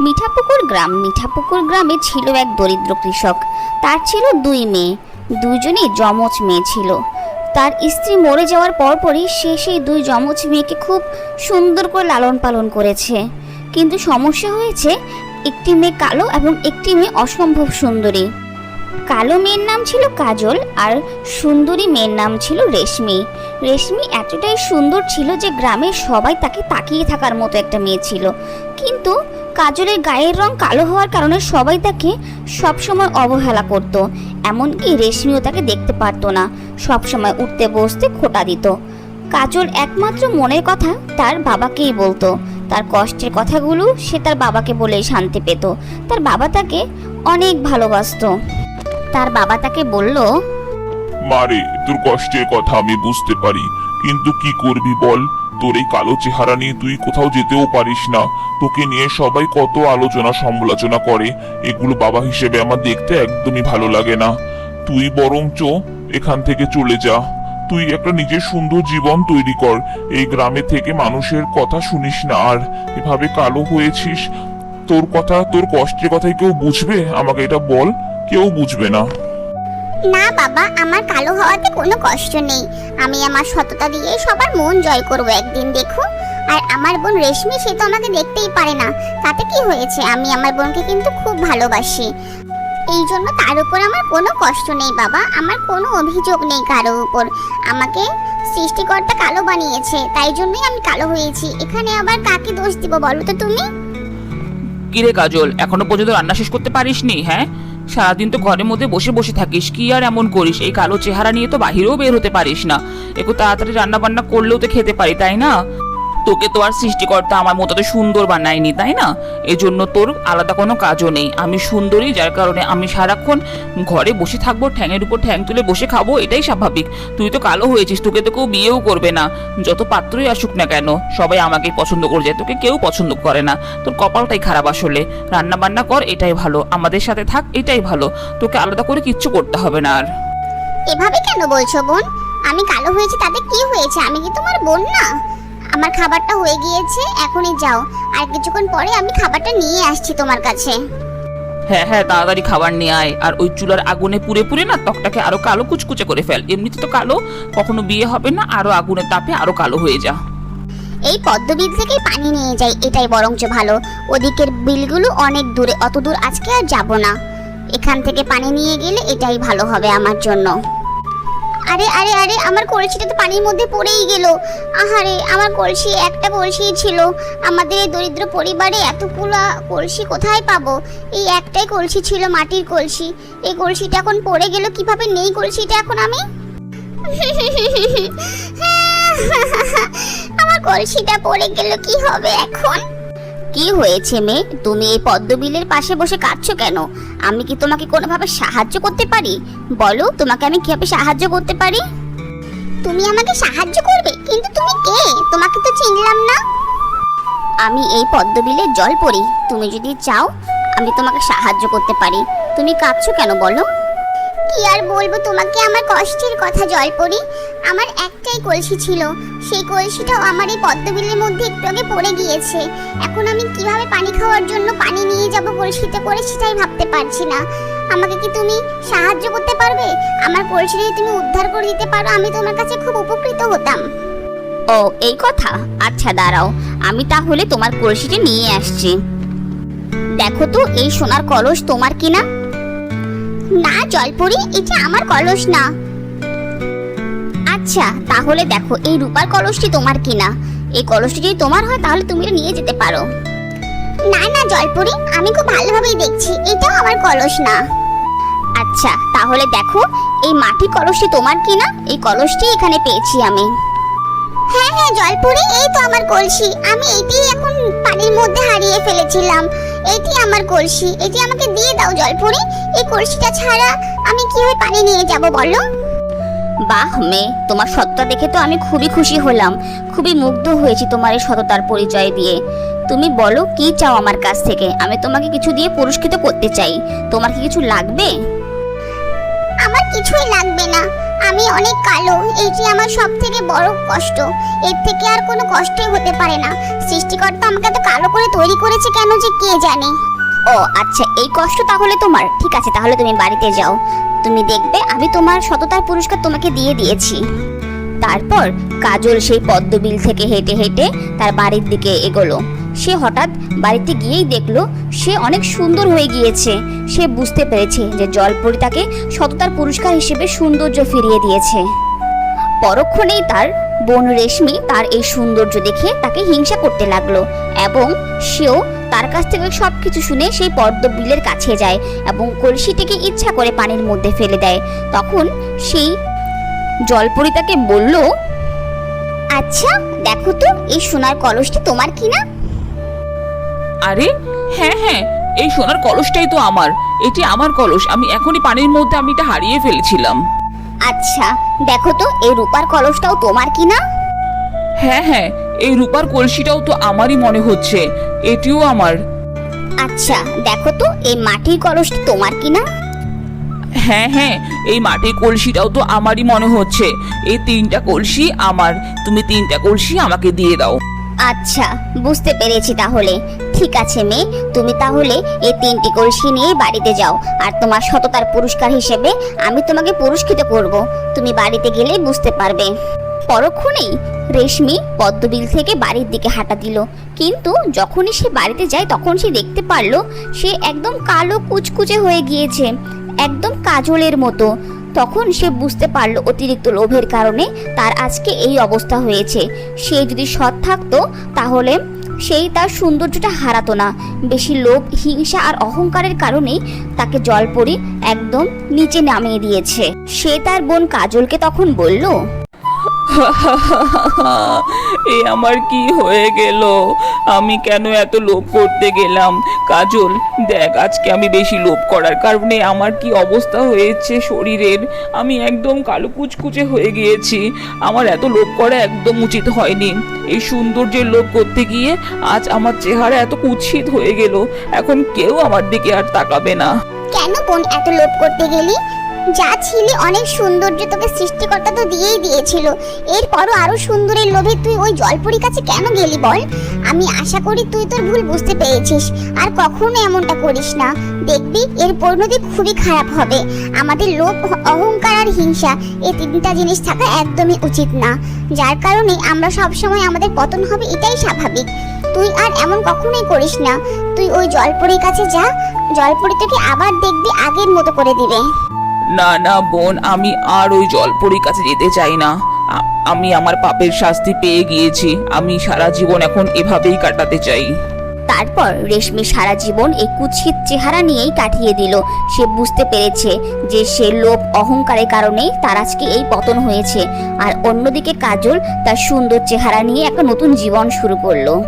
মিঠাপুকুর গ্রাম, মিঠাপুকুর গ্রামে ছিল এক দরিদ্র কৃষক। তার ছিল দুই মেয়ে দুইজনই যমজ মেয়ে ছিল। তার স্ত্রী মরে যাওয়ার পরপরই সে সেই দুই যমজ মেয়েকে খুব সুন্দর করে লালন পালন করেছে। কিন্তু সমস্যা হয়েছে, একটি মেয়ে কালো এবং একটি মেয়ে অসম্ভব সুন্দরী। কালো মেয়ের নাম ছিল কাজল আর সুন্দরী মেয়ের নাম ছিল রেশমি। রেশমি এতটাই সুন্দর ছিল যে গ্রামের সবাই তাকে তাকিয়ে থাকার মতো একটা মেয়ে ছিল। কিন্তু কাজলের গায়ের রং কালো হওয়ার কারণে সবাই তাকে সবসময় অবহেলা করত, এমনকি রেশমিও তাকে দেখতে পারতো না, সবসময় উঠতে বসতে খোটা দিত। কাজল একমাত্র মনের কথা তার বাবাকেই বলতো। তার কষ্টের কথাগুলো সে তার বাবাকে বলেই শান্তি পেত। তার বাবা তাকে অনেক ভালোবাসতো। তার বাবা তাকে বলল, মারে, তোর কষ্টের কথা আমি বুঝতে পারি, কিন্তু কি করবি বল? তোর এই কালো চেহারা নিয়ে তুই কোথাও যেতেও পারিস না। তোকে নিয়ে সবাই কত আলোচনা সমালোচনা করে। এগুলো বাবা হিসেবে আমার দেখতে একদমই ভালো লাগে না। তুই বরঞ্চ এখান থেকে চলে যা। তুই একটা নিজের সুন্দর জীবন তৈরি কর। এই গ্রামে থেকে মানুষের কথা শুনিস না। আর এভাবে কালো হয়েছিস, তোর কথা, তোর কষ্টের কথাই কেউ বুঝবে? আমাকে এটা বল, কেউ বুঝবে না। না বাবা, আমার কালো হওয়াতে কোনো কষ্ট নেই। আমি আমার সততা দিয়ে সবার মন জয় করব একদিন, দেখো। আর আমার বোন রেশমি, সে তো আমাকে দেখতেই পারে না। তাতে কি হয়েছে? আমি আমার বোনকে কিন্তু খুব ভালোবাসি। এই জন্য তার উপর আমার কোনো কষ্ট নেই বাবা। আমার কোনো অভিযোগ নেই কারও উপর। আমাকে সৃষ্টিকর্তা কালো বানিয়েছে, তাই জন্যই আমি কালো হয়েছি। এখানে আবার কাকে দোষ দিব বলো তো তুমি? কিরে কাজল, এখনও পর্যন্ত রান্না শেষ করতে পারিসনি হ্যাঁ? সারাদিন তো ঘরের মধ্যে বসে বসে থাকিস, কি আর এমন করিস? এই কালো চেহারা নিয়ে তো বাহিরেও বের হতে পারিস না। একটু তাড়াতাড়ি রান্না বান্না করলেও তো খেতে পারি, তাই না? তোকে তো আর সৃষ্টিকর্তা আমার মতো তো সুন্দর বানায়নি, তাই না? এজন্য তোর আলাদা কোনো কাজও নেই। আমি সুন্দরী, যার কারণে আমি সারাক্ষণ ঘরে বসে থাকব, ঠ্যাঙের উপর ঠ্যাং তুলে বসে খাব, এটাই স্বাভাবিক। তুই তো কালো হয়েছিস, তোকে তো কেউ বিয়েও করবে না। যত পাত্রই আসুক না কেন, সবাই আমাকেই পছন্দ করে যায় তোকে কেউ পছন্দ করে না। তোর কপালটাই খারাপ আসলে। রান্না বান্না কর, এটাই ভালো। আমাদের সাথে থাক, এটাই ভালো। তোকে আলাদা করে কিচ্ছু করতে হবে না আর। এভাবে কেন বলছো বোন? আমি কালো হয়েছি, তাতে কি হয়েছে? আমি কি তোমার বোন না? আমার খাবারটা হয়ে গিয়েছে এখনই যাও। আর কিছুক্ষণ পরে আমি খাবারটা নিয়ে আসছি তোমার কাছে। হ্যাঁ হ্যাঁ তাড়াতাড়ি খাবার নিয়ে আয়। আর ওই চুলার আগুনে পুড়ে পুড়ে না ত্বকটাকে আরও কালো কুচকুচে করে ফেল। এমনিতে তো কালো কখনো বিয়ে হবে না আরও আগুনের তাপে আরও কালো হয়ে যা। এই পদ্মবিল থেকেই পানি নিয়ে যাই এটাই বরঞ্চ ভালো। ওদিকের বিলগুলো অনেক দূরে অত দূর আজকে আর যাব না। এখান থেকে পানি নিয়ে গেলে এটাই ভালো হবে আমার জন্য। আরে আরে আরে, আমার কলসিটা তো পানির মধ্যে পড়েই গেল। আহারে, আমার কলসি একটা কলসি ছিল। আমাদের দরিদ্র পরিবারে এতগুলো কলসি কোথায় পাবো? এই একটাই কলসি ছিল মাটির কলসি। এই কলসিটা এখন পড়ে গেল, কীভাবে নেই কলসিটা এখন আমি? আমার কলসিটা পড়ে গেল, কি হবে এখন? কি হয়েছে মেয়ে? তুমি এই পদ্মবিলের পাশে বসে কাঁদছো কেন? আমি কি তোমাকে কোনোভাবে সাহায্য করতে পারি? বলো, তোমাকে আমি কীভাবে সাহায্য করতে পারি? তুমি আমাকে সাহায্য করবে, কিন্তু তুমি কে? তোমাকে তো চিনলাম না। আমি এই পদ্মবিলের জল পড়ি তুমি যদি চাও, আমি তোমাকে সাহায্য করতে পারি। তুমি কাঁদছো কেন বলো? কি আর বলব তোমাকে আমার কষ্টের কথা, জলপরি? আমার একটাই কলসি ছিল। সেই কলসিটাও আমার এই পদ্মবিলের মধ্যে একটু আগে পড়ে গিয়েছে। এখন আমি কীভাবে পানি খাওয়ার জন্য পানি নিয়ে যাব কলসিতে করে সেটাই ভাবতে পারছি না। আমাকে কি তুমি সাহায্য করতে পারবে? আমার কলসি যদি তুমি উদ্ধার করে দিতে পারো, আমি তোমার কাছে খুব উপকৃত হতাম। ও, এই কথা? আচ্ছা দাঁড়াও। আমি তাহলে তোমার কলসিটি নিয়ে আসছি। দেখো তো, এই সোনার কলস তোমার কিনা? না জলপরি এটা আমার কলস না। আচ্ছা তাহলে দেখো, এই রূপার কলসটি তোমার কিনা। এই কলসটি যদি তোমার হয়, তাহলে তুমি এটা নিয়ে যেতে পারো। না না জলপরি আমি খুব ভালোভাবেই দেখছি, এটাও আমার কলস না। আচ্ছা তাহলে দেখো, এই মাটির কলসটি তোমার কিনা, এই কলসটি এখানে পেয়েছি আমি। হ্যাঁ হ্যাঁ জলপুরি এই তো আমার কলসি, আমি এটি এখন পানির মধ্যে হারিয়ে ফেলেছিলাম। এটি আমার কলসি। এটি আমাকে দিয়ে দাও জলপুরি। এই কলসিটা ছাড়া আমি কীভাবে পানি নিয়ে যাব বলো? বাহ মেয়ে তোমার সততা দেখে তো আমি খুবই খুশি হলাম। খুবই মুগ্ধ হয়েছি তোমার এই সততার পরিচয় দিয়ে। তুমি বলো কি চাও আমার কাছ থেকে? আমি তোমাকে কিছু দিয়ে পুরস্কৃত করতে চাই। তোমার কি কিছু লাগবে? আমার কিছুই লাগবে আমি অনেক কালো, এটি আমার সব থেকে বড় কষ্ট। এর থেকে আর কোনো কষ্টই হতে পারে না। সৃষ্টিকর্তা আমাকে তো কালো করে তৈরি করেছে কেন যে কে জানে? ও আচ্ছা এই কষ্ট তাহলে তোমার। ঠিক আছে, তাহলে তুমি বাড়িতে যাও। তুমি দেখবে, আমি তোমার সততার পুরস্কার তোমাকে দিয়ে দিয়েছি। তারপর কাজল সেই পদ্মবিল থেকে হেঁটে হেঁটে তার বাড়ির দিকে এগোলো। সে হঠাৎ বাড়িতে গিয়েই দেখল সে অনেক সুন্দর হয়ে গিয়েছে। সে বুঝতে পেরেছে যে জলপরি তাকে সততার পুরস্কার হিসেবে সৌন্দর্য ফিরিয়ে দিয়েছে। পরক্ষণেই তার বোন রেশমি তার এই সৌন্দর্য দেখে তাকে হিংসা করতে লাগল এবং সেও তার কাছ থেকে সব কিছু শুনে সেই পদ্মবিলের কাছে যায় এবং কলসিটিকে ইচ্ছা করে পানির মধ্যে ফেলে দেয়। তখন সেই জলপরি তাকে বলল আচ্ছা দেখো তো এই সোনার কলসটি তোমার কিনা আরে হ্যাঁ হ্যাঁ এই সোনার কলসটাই তো আমার। এটি আমার কলস আমি এখনই পানির মধ্যে আমি এটা হারিয়ে ফেলেছিলাম। আচ্ছা দেখো তো এই রূপার কলসটাও তোমার কিনা হ্যাঁ হ্যাঁ এই রূপার কলসিটাও তো আমারই মনে হচ্ছে এটিও আমার। আচ্ছা দেখো তো এই মাটির কলসটি তোমার কিনা হ্যাঁ হ্যাঁ এই মাটির কলসিটাও তো আমারই মনে হচ্ছে। এই তিনটা কলসি আমার। তুমি তিনটা কলসি আমাকে দিয়ে দাও। আচ্ছা বুঝতে পেরেছি তাহলে। ঠিক আছে মেয়ে, তুমি তাহলে এই তিনটি কলসি নিয়ে বাড়িতে যাও। আর তোমার সততার পুরস্কার হিসেবে আমি তোমাকে পুরস্কৃত করব। তুমি বাড়িতে গেলে বুঝতে পারবে। পরক্ষণেই রেশমি পদ্মবিল থেকে বাড়ির দিকে হাঁটা দিল। কিন্তু যখনই সে বাড়িতে যায়, তখন সে দেখতে পারল, সে একদম কালো কুচকুচে হয়ে গিয়েছে। একদম কাজলের মতো। তখন সে বুঝতে পারল অতিরিক্ত লোভের কারণে তার আজকে এই অবস্থা হয়েছে। সে যদি সৎ থাকতো, তাহলে সেই তার সৌন্দর্যটা হারাতো না। বেশি লোভ, হিংসা আর অহংকারের কারণেই তাকে জলপরি একদম নিচে নামিয়ে দিয়েছে। সে তার বোন কাজলকে তখন বলল এ আমার কি হয়ে গেল? আমি কেন এত লোভ করতে গেলাম? কাজল, দেখ, আজকে আমি বেশি লোভ করার কারণে আমার কি অবস্থা হয়েছে শরীরের? আমি একদম কালো কুচকুচে হয়ে গিয়েছি। আমার এত লোভ করা একদম উচিত হয়নি। এই সৌন্দর্যের লোভ করতে গিয়ে আজ আমার চেহারা এত কুৎসিত হয়ে গেল। এখন কেউ আমার দিকে আর তাকাবে না। কেন বোন, এত লোভ করতে গেলি? যা ছিলি অনেক সৌন্দর্য তোকে সৃষ্টিকর্তা তো দিয়েই দিয়েছিল। এরপরও আরও সুন্দরের লোভে তুই ওই জলপুরির কাছে কেন গেলি বল? আমি আশা করি তুই তোর ভুল বুঝতে পেরেছিস। আর কখনো এমনটা করিস না। দেখবি, এর পরিণতি খুবই খারাপ হবে। আমাদের লোভ, অহংকার আর হিংসা এই তিনটা জিনিস থাকা একদমই উচিত না। যার কারণে আমরা সবসময় আমাদের পতন হবে এটাই স্বাভাবিক। তুই আর এমন কখনোই করিস না। তুই ওই জলপুরির কাছে যা। জলপুরি তোকে আবার দেখবি আগের মতো করে দিবে। না না বোন, আমি আর ওই জলপরির কাছে যেতে চাই না। আমি আমার পাপের শাস্তি পেয়ে গিয়েছি। আমি সারা জীবন এখন এভাবেই কাটাতে চাই। তারপর রেশমি সারা জীবন এই কুৎসিত চেহারা নিয়েই কাটিয়ে দিল। সে বুঝতে পেরেছে যে সে লোভ অহংকারের কারণেই তার আজকে এই পতন হয়েছে। আর অন্যদিকে কাজল তার সুন্দর চেহারা নিয়ে একটা নতুন জীবন শুরু করল।